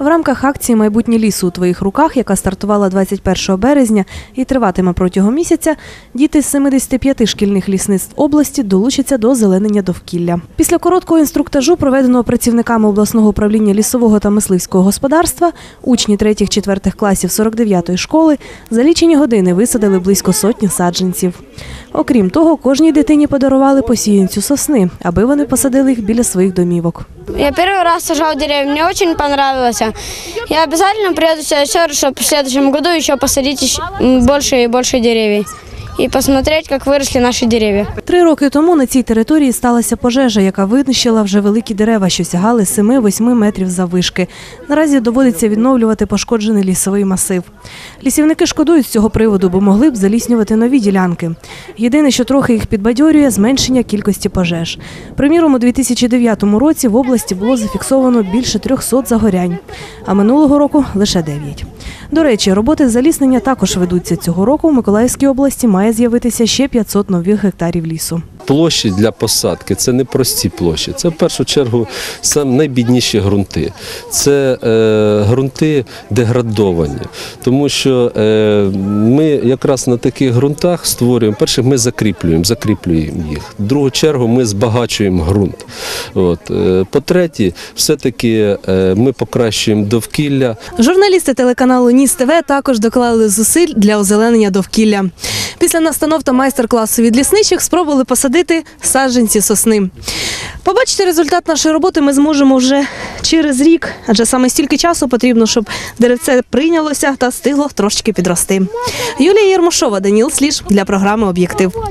В рамках акції Майбутнє лісу у твоїх руках, яка стартувала 21 березня і триватиме протягом місяця, діти з 75 шкільних лісництв області долучаться до озеленення довкілля. Після короткого інструктажу, проведеного працівниками обласного управління лісового та мисливського господарства, учні 3-4 класів 49-ї школи за лічені години висадили близько сотні саджанців. Окрім того, кожній дитині подарували посіянцю сосни, аби вони посадили їх біля своїх домівок. Я первый раз сажал деревья, мне очень понравилось. Я обязательно приеду в следующий раз, чтобы в следующем году еще посадить ещё, м, больше и И посмотреть, как выросли наши деревья. Три роки тому на цій території сталася пожежа, яка винищила вже великі дерева, що сягали 7-8 метрів заввишки. Наразі доводиться відновлювати пошкоджений лісовий масив. Лісівники шкодують з цього приводу, бо могли б заліснювати нові ділянки. Єдине, що трохи їх підбадьорює зменшення кількості пожеж. Приміром, у 2009 році в області було зафіксовано більше 300 загорянь, а минулого року лише 9. До речі, роботи з заліснення також ведуться цього року. В Миколаївській області має з'явитися ще 500 нових гектарів лісу. Площі для посадки це не прості площі. Це в першу чергу сам найбідніші ґрунти. Це е, ґрунти деградовані, тому що е, ми якраз на таких ґрунтах створюємо. Перше, ми закріплюємо, закріплюємо їх. В другу чергу ми збагачуємо ґрунт. От. Е, по-третє, все-таки е, ми покращуємо довкілля. Журналісти телеканалу Ніс ТВ також доклали зусиль для озеленення довкілля. Після настанов та майстер-класу від лісничих спробували посадити саджанці сосни. Побачити результат нашої роботи ми зможемо вже через рік, адже саме стільки часу потрібно, щоб деревце прийнялося та стигло трошечки підрости. Юлія Єрмошова, Даніл Сліж для програми Об'єктив.